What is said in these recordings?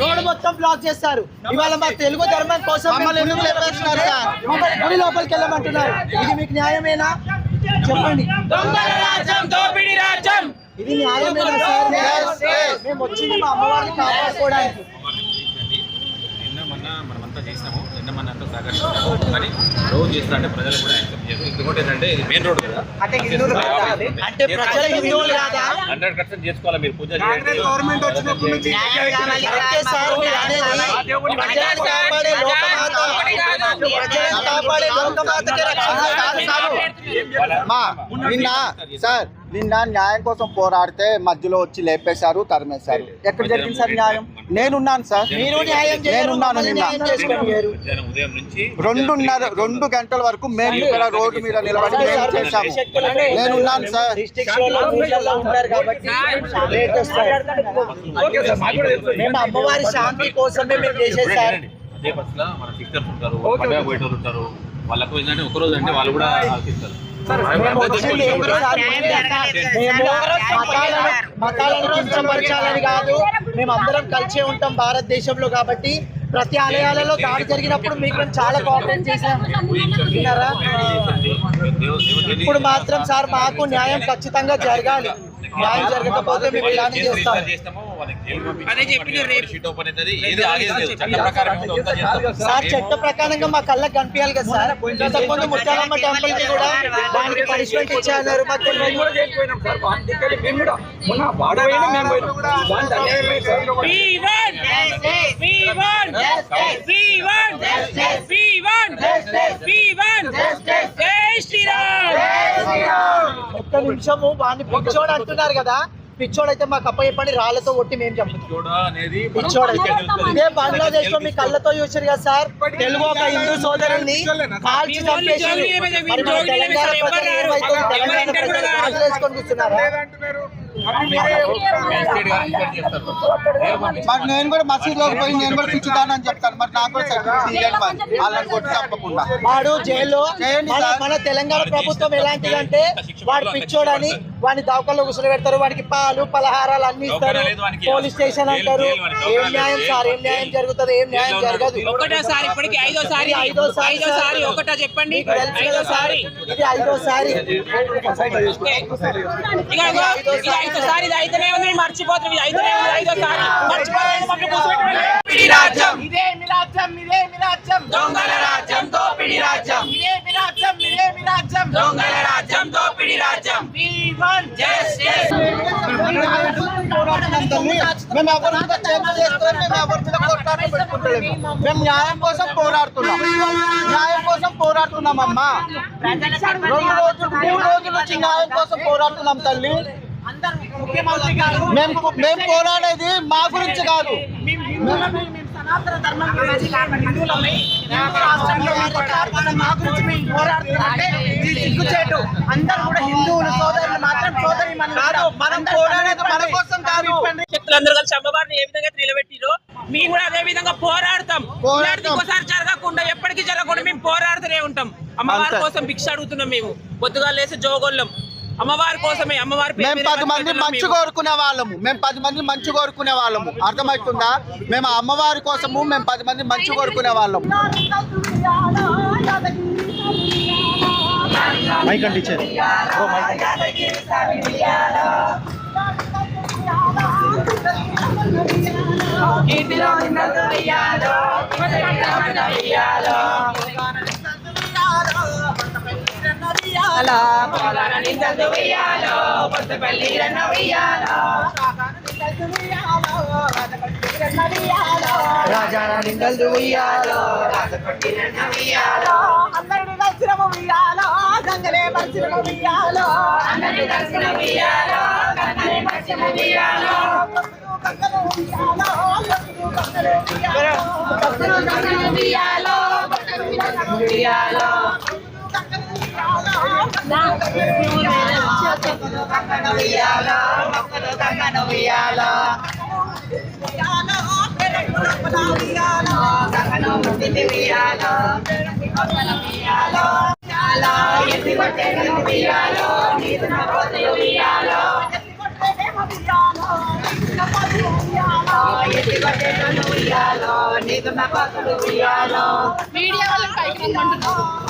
Road మొత్తం black చేస్తారు ఇవాళ మా తెలుగు ధర్మం కోసం మమ్మల్ని ఎందుకు లేపేస్తున్నారు సార్? మమ్మల్ని గుడి లోపలికి వెళ్ళమంటున్నారు. ఇది మీకు న్యాయమేనా? చెప్పండి. ఇది న్యాయమేనా సార్. మేము వచ్చింది మా అమ్మవారిని కాపాడుకోవడానికి. నిన్న మొన్న మనమంతా చేసినాము. కానీ రోజు చేస్తా అంటే ప్రజలు కూడా యాక్సెప్ట్ చేయరు. ఇంకొకటి ఏంటంటే ఇది మెయిన్ రోడ్ కదా. అంటే ప్రజల హిందువులు కాదా? హండ్రెడ్ పర్సెంట్ చేసుకోవాలి మీరు పూజ మీరు నిన్న సార్ నిన్న న్యాయం కోసం పోరాడితే మధ్యలో వచ్చి లేపేశారు తరిమేశారు. ఎక్కడ జరిగింది సార్ న్యాయం? నేనున్నాను సార్ మీరు న్యాయం చేయరు నేనున్నాను రెండున్నర రెండు గంటల వరకు మేము ఇక్కడ రోడ్డు మీద నిలబడి మేము చేశాము నేనున్నాను సార్ అమ్మవారి శాంతి కోసమే మేము చేసేది సార్ అదే బస్సులో మన సిస్టర్స్ ఉంటారు ఉంటారు వాళ్ళకు ఏంటంటే ఒక రోజు అంటే వాళ్ళు కూడా ఆశిస్తారు మేము వచ్చింది మతాలను కించపరచాలని కాదు. మేము అందరం కలిసే ఉంటాం భారతదేశంలో కాబట్టి ప్రతి ఆలయాలలో దాడి జరిగినప్పుడు మీకు మేము చాలా కోఆపరేట్ చేశాం విన్నారా? ఇప్పుడు మాత్రం సార్ మాకు న్యాయం ఖచ్చితంగా జరగాలి. న్యాయం జరగకపోతే మేము ఇలానే చేస్తాం. సార్ చట్ట ప్రకారంగా మా కళ్ళకి కనిపించాలి కదా సార్? ఇంతకుముందు ముత్యాలమ్మ టెంపుల్కి కూడా దానికి పనిష్మెంట్ ఇచ్చారు మాకు ఒక్క నిమిషము వాడిని పిచ్చోడు అంటున్నారు కదా. పిచ్చోడు అయితే మాకు అప్ప చెప్పండి రాళ్ళతో కొట్టి మేము చెప్తాం. ఇదే బంగ్లాదేశ్లో మీ కళ్ళతో చూసారు కదా సార్. తెలుగు ఒక హిందూ సోదరుల్ని కాల్చి చంపేసి తెలంగాణ ప్రజలు ఏమైతుంది ప్రజలు వేసుకొని కూర్చున్నారా. మరి నేను కూడా మసీదులోకి పోయి నేను కూడా పిచ్చుతానని చెప్తాను మరి నాకు కూడా వాళ్ళని కొట్టి తప్పకుండా వాడు జైల్లో. మన తెలంగాణ ప్రభుత్వం ఎలాంటిదంటే వాడు పిచ్చోడని వాడిని దవకల్లో పెడతారు వాడికి పాలు పలహారాలు అన్ని ఇస్తారు. పోలీస్ స్టేషన్ అంటారు. ఏం న్యాయం. సార్? ఏం న్యాయం జరుగుతుంది? ఏం న్యాయం జరగదు. ఒకటోసారి ఇప్పటికి ఐదోసారి ఐదోసారి ఐదోసారి ఒకటో చెప్పండి. ఐదోసారి ఇది ఐదోసారి ఇక ఇగో, ఇది ఐదోసారి ఇది అయితేనే ఉంది మర్చిపోతుంది ఐదోసారి మర్చిపోతుంది ఇదే రాజ్యం ఇదే రాజ్యం. దొంగల రాజ్యం దోపిడీ రాజ్యం. ఇదే రాజ్యం ఇదే మీ రాజ్యం. దొంగల రాజ్యం దోపిడీ రాజ్యం. జస్టిస్ మేము ఎవరి మీద చేస్తున్నాం మేము ఎవరి మీద కొట్లాట పెట్టుకుంటలేము మేము న్యాయం కోసం పోరాడుతున్నాం. న్యాయం కోసం పోరాడుతున్నాం అమ్మా రెండు రోజులు మూడు రోజుల నుంచి న్యాయం కోసం పోరాడుతున్నాం తల్లి. మేము మేము పోరాడేది మా గురించి కాదు. సనాతన ధర్మం గురించి హిందువులమై హిందూ రాష్ట్రంలో మన మా గురించి మేము పోరాడుతున్నామంటే ఇది సిగ్గుచేటు అందరూ కూడా హిందువులు సోదరులు మాత్రం సోదరి కాదు మనం పోరాడేది మన కోసం కాదు. శక్తులందరూ కలిసి అమ్మవారిని ఏ విధంగా నిలబెట్టిరో మేము కూడా అదే విధంగా పోరాడతాం. ఇంకోసారి జరగకుండా ఎప్పటికీ జరగకుండా మేము పోరాడుతూనే ఉంటాం. అమ్మవారి. కోసం భిక్ష అడుగుతున్నాం మేము. పొద్దుగా లేసి జోగోళ్ళం అమ్మవారి కోసమే అమ్మవారి పేరు మేము పది మంది మంచి. కోరుకునే వాళ్ళము. మేము పది మంది మంచి కోరుకునే వాళ్ళము. అర్థమవుతుందా? మేము ఆ అమ్మవారి కోసము మేము పది మంది మంచి కోరుకునే వాళ్ళము. మైక్ ఉయ్యాలో అందరిని దర్శనము ఉయ్యాలో గంగలే దర్శనము ఉయ్యాలో అందరిని దర్శనము ఉయ్యాలో గంగలే దర్శనము ఉయ్యాలో ఉయ్యాలో గంగలు ఉయ్యాలో గంగలు ఉయ్యాలో ఉయ్యాలో ఉయ్యాలో ఉయ్యాలో ఉయ్యాలో ఉయ్యాలో ఉయ్యాలో మీడియా పైసలు పైకి కళ్యాణి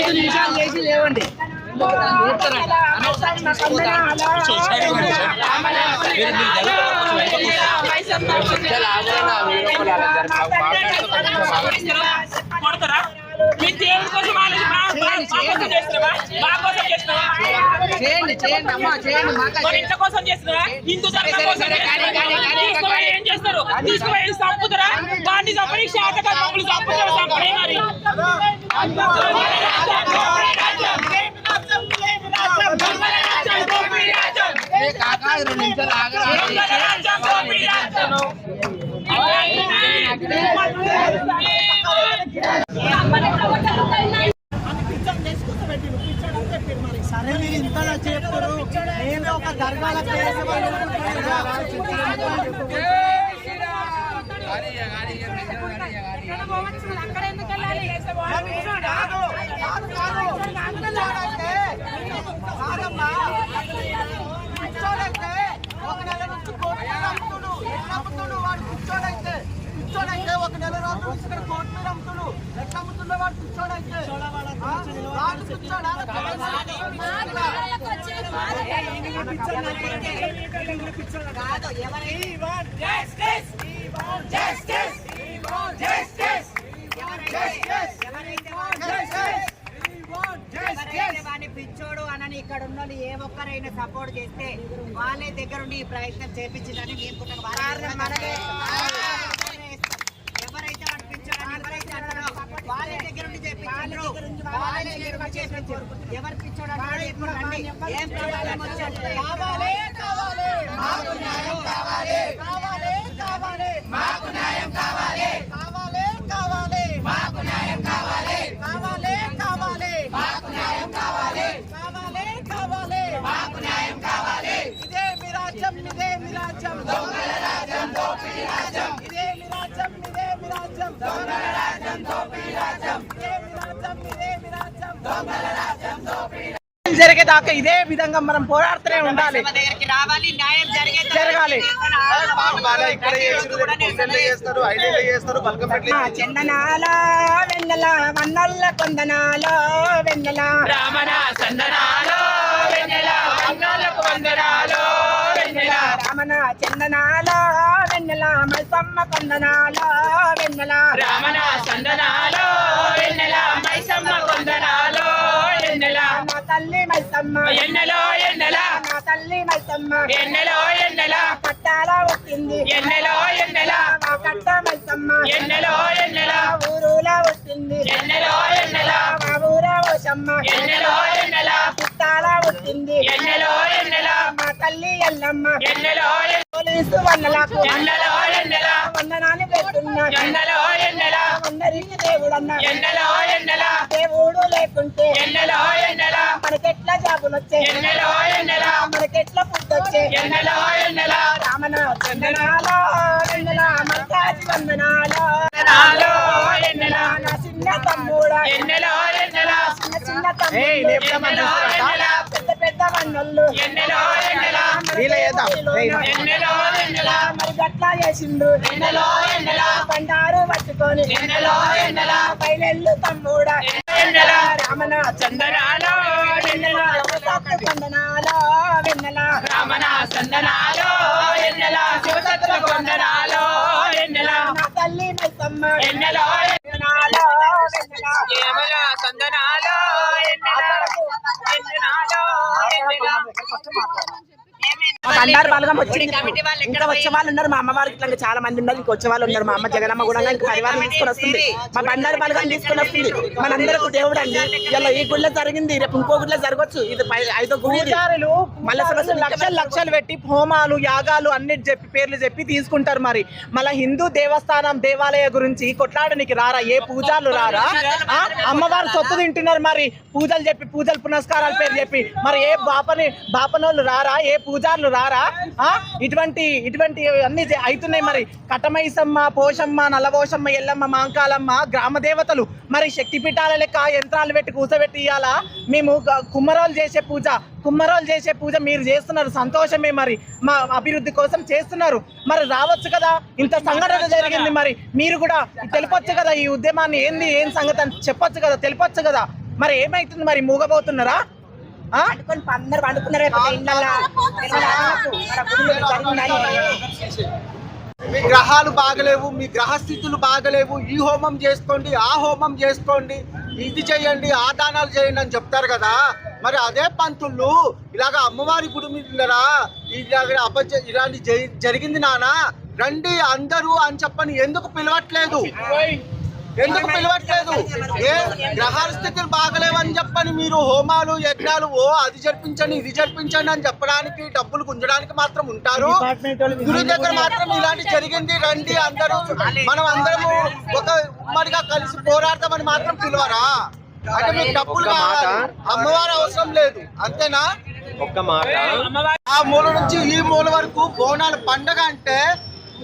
ఐదు నిమిషాలు లేచి లేవండి. కొడతారా దేవుడి కోసం చేయండి చేయండి. అమ్మా చేయండి మరి ఇంత కోసం హిందూ ధర్మం కోసం తీసుకుపోయి ఏం చేస్తారు తీసుకుపోయి చంపుతారా వాడిని మమ్మల్ని చంపుతారు? చంపడే మరి కాకా రెండు నిమిషాలు ఆగరా సరే మీరు ఇంతగా చెప్తారు నేను ఒక దర్గాల కేసు పిచ్చోడైతే ఒక నెల నుంచి కోర్టు మీద అమ్ముతుడు వాడు పిచ్చోడైతే పిచ్చోడైతే ఒక నెల రోజుల ఇక్కడ కోర్టు మీద అమ్ముతుడు ఎట్లా అమ్ముతుండో వాడు పిచ్చోడైతే ఆ? వాడు పిచ్చోడా ఎవరైతే పిచ్చోడు అనని ఇక్కడ ఉన్న ఏ ఒక్కరైనా సపోర్ట్ చేస్తే వాళ్ళే దగ్గరుండి ఈ ప్రయత్నం చేపించిందని మేము ఎవరైతే వాడు పిచ్చోడు అని ఎవరైతే అంటారో వాళ్ళే దగ్గరుండి చేపించారు వాళ్ళే దగ్గరుండి చేపించారు ఎవరు ఏం ప్రాబ్లం వచ్చింది కావాలి కావాలి. మాకు న్యాయం కావాలి. కావాలి కావాలి. మాకు న్యాయం కావాలి కావాలి కావాలి మాకు న్యాయం కావాలి కావాలి కావాలి మాకు న్యాయం కావాలి కావాలి కావాలి మాకు న్యాయం కావాలి ఇదే మీ రాజ్యం ఇదే మీ రాజ్యం దొంగల రాజ్యం దోపిడీ రాజ్యం. ఇదే మీ రాజ్యం ఇదే మీ రాజ్యం? దొంగల రాజ్యం దోపిడీ రాజ్యం. ఇదే మీ రాజ్యం ఇదే మీ రాజ్యం? దొంగల రాజ్యం దోపిడీ జరిగేదాకా ఇదే విధంగా మనం పోరాడుతూనే ఉండాలి. మా దగ్గరికి రావాలి న్యాయం జరిగే జరగాలి. ఇక్కడ చేస్తారు ఐదేళ్ళు చేస్తారు బల్కపెట్టి చందనాల వెన్నెల వన్నల్ల కొందనాల వెన్నెల. రామన చందనాల వెన్నెల వన్నలకు వందనాలు. వెన్నెల రామన చందనాల వెన్నెల మైసమ్మ కొందనాల వెన్నెల. రామన చందనాల వెన్నెల మైసమ్మ కొందనాలు ఎన్నెల నా తల్లి మైసమ్మ. ఎన్నెలో ఎన్నెల. నా తల్లి మైసమ్మ. ఎన్నెలో ఎన్నెల. పట్టాల వచ్చింది. ఎన్నెలో ఎన్నెల. మా కట్ట మైసమ్మ. ఎన్నెలో ఎన్నెల. ఊరులా వచ్చింది. ఎన్నెలో ఎన్నెల. మా ఊర ఓషమ్మ ఎన్నెలో ఎన్నెల. పుట్టాల వచ్చింది? ఎన్నెలో ఎన్నెల? మా తల్లి ఎల్లమ్మ. ఎన్నెలో పోలీసు వందలకు ఎన్నెలో ఎన్నెల? వందనాన్ని పెట్టున్నా ఎన్నెలో ఎన్నెల? అందరికి దేవుడన్న. ఎన్నెలో ఎన్నెల? దేవుడు లేకుంటే ఎన్నెలో ఎన్నెల? మనకెట్లా జాబులు వచ్చే ఎన్నెలో ఎన్నెల? మనకెట్లా ఫుడ్ వచ్చే ఎన్నెలో ఎన్నెల? రామన చందనాలో ఎన్నెల మల్కాజి వందనాలో. వందనాలో ఎన్నెల? నా చిన్న తమ్ముడా. ఎన్నెలో ఎన్నెల? పెద్ద పెద్ద ఎన్నెల మరి గట్లా ఎన్నెల బండారు పట్టుకొని ఎన్నెలో ఎన్నెల? బయలెల్లు తమ్ముడా. ఎన్నెల? రామన చందనాలో చందనాలో వెన్నెల? రామన చందనాలో ఎన్నెల? బండారు బలగం వచ్చింది. ఇంకా వచ్చే వాళ్ళు ఉన్నారు మా అమ్మవారికి ఇట్లా చాలా మంది ఉన్నారు. ఇంకా వచ్చే వాళ్ళు ఉన్నారు. మా అమ్మ జగనమ్మ కూడా ఇంకా పరివారం తీసుకొని వస్తుంది. మా బండారు బలగం తీసుకొని వస్తుంది. మనందరకు దేవుడు అండి. ఇలా ఈ గుళ్ళో జరిగింది. రేపు ఇంకో గుళ్ళో జరగచ్చు. ఇది ఐదో గుడి. మళ్ళీ లక్షలు లక్షలు పెట్టి హోమాలు యాగాలు అన్ని చెప్పి పేర్లు చెప్పి తీసుకుంటారు మరి. మళ్ళీ హిందూ దేవస్థానం దేవాలయ గురించి కొట్లాడనికి రారా? ఏ పూజలు రారా? అమ్మవారు సొత్తు తింటున్నారు మరి. పూజలు చెప్పి పూజలు పునస్కారాల పేరు చెప్పి. మరి ఏ బాపని బాపనోళ్ళు రారా? ఏ పూజారులు రారా? ద్వారా ఇటువంటి ఇటువంటి అన్ని అవుతున్నాయి మరి. కటమైసమ్మ పోషమ్మ నల్లబోషమ్మ ఎల్లమ్మ మాంకాలమ్మ గ్రామ దేవతలు. మరి శక్తిపీఠాల లెక్క యంత్రాలు పెట్టి కూర్చోబెట్టి ఇవ్వాలా మేము కుమ్మరోలు చేసే పూజ కుమ్మరోలు చేసే పూజ మీరు చేస్తున్నారు. సంతోషమే మరి. మా అభివృద్ధి కోసం చేస్తున్నారు. మరి రావచ్చు కదా? ఇంత సంఘటన జరిగింది మరి. మీరు కూడా తెలిపొచ్చు కదా ఈ ఉద్యమాన్ని? ఏంది? ఏం సంగతి అని చెప్పొచ్చు కదా? తెలిపొచ్చు కదా? మరి ఏమైతుంది మరి? మూగబోతున్నారా? పండుకొని అందరు పండుకున్నారు. మీ గ్రహాలు బాగలేవు మీ గ్రహస్థితులు బాగలేవు. ఈ హోమం చేసుకోండి ఆ హోమం చేసుకోండి. ఇది చేయండి ఆ దానాలు చేయండి అని చెప్తారు కదా. మరి అదే పంతులు ఇలాగ అమ్మవారి గుడి మీద ఇలాగ అబద్ధ ఇలాంటి జరి- జరిగింది నానా? రండి అందరూ అని చెప్పని ఎందుకు పిలవట్లేదు? ఎందుకు పిలవట్లేదు? ఏ గ్రహాల స్థితులు బాగలేవని చెప్పని మీరు హోమాలు యజ్ఞాలు ఓ అది జరిపించండి ఇది జరిపించండి అని చెప్పడానికి డబ్బులు గుంజడానికి మాత్రం ఉంటారు. గుడి దగ్గర మాత్రం ఇలాంటి జరిగింది రండి అందరూ మనం అందరము ఒక ఉమ్మడిగా కలిసి పోరాడతామని మాత్రం పిలవరా? అంటే మీకు డబ్బులు కావాలి. అమ్మవారు అవసరం లేదు. అంతేనా? ఆ మూల నుంచి ఈ మూల వరకు బోనాల పండగ అంటే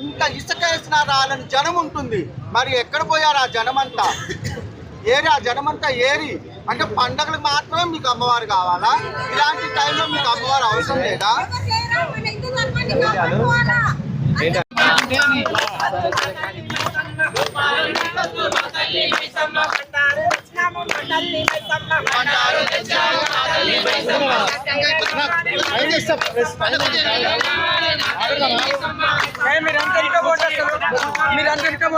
ఇంకా ఇసుక వేసిన రాలని జనం ఉంటుంది. మరి ఎక్కడ పోయారు ఆ జనమంతా? ఏరి ఆ జనం అంతా ఏరి అంటే పండగలకు మాత్రమే మీకు అమ్మవారు కావాలా? ఇలాంటి టైంలో మీకు అమ్మవారు అవసరం లేదా? మీరంతా ఇంకా పోండి మీరంతా ఇంకా